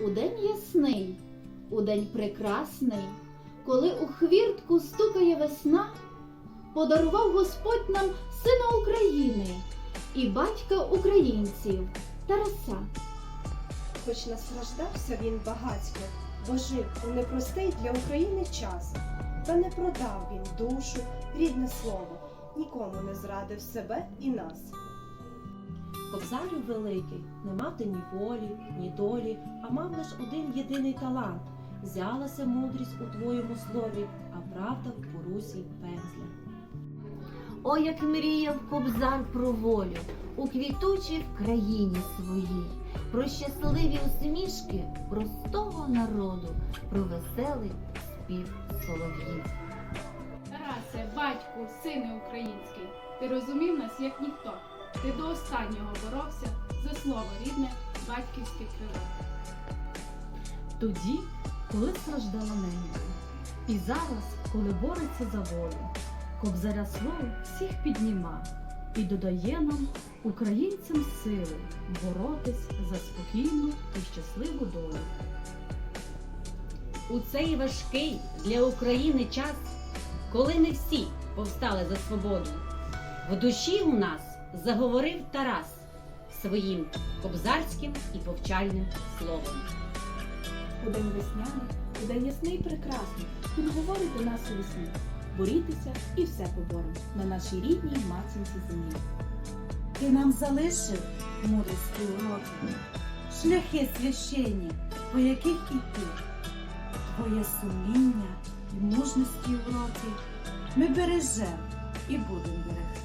У день ясний, у день прекрасний, коли у хвіртку стукає весна, подарував Господь нам сина України і батька українців Тараса. Хоч настраждався він багатько, бо жив у непростий для України час, та не продав він душу, рідне слово, нікому не зрадив себе і нас. Кобзарю великий, не мав ти ні волі, ні долі, а мав лиш один єдиний талант. Взялася мудрість у твоєму слові, а правда в порусі пензля. О, як мріяв кобзар про волю у квітучій країні своїй, про щасливі усмішки простого народу, про веселий спів солов'їв. Тарасе, батьку, сине український, ти розумів нас як ніхто. Ти до останнього боровся за слово рідне, батьківське крило. тоді, коли страждала ненька. І зараз, коли бореться за волю, кобзаря слово всіх підніма і додає нам, українцям, сили боротись за спокійну і щасливу долю. У цей важкий для України час, коли не всі повстали за свободу, в душі у нас заговорив Тарас своїм кобзарським і повчальним словом. У день весняний, у день ясний прекрасний, він говорить до нас у весні. Борітеся і все поборемо на нашій рідній матінці землі. Ти нам залишив мудрості уроки, шляхи священні, по яких іти. Твоє сумління і мужності уроки ми бережем і будемо берегти.